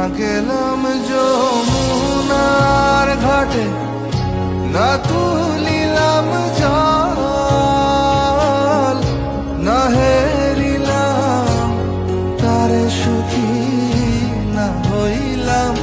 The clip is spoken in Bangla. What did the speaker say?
না গেলাম যমুনার ঘাটে। না তুলিলাম জল না হেরিলাম তারে সুখী না হইলাম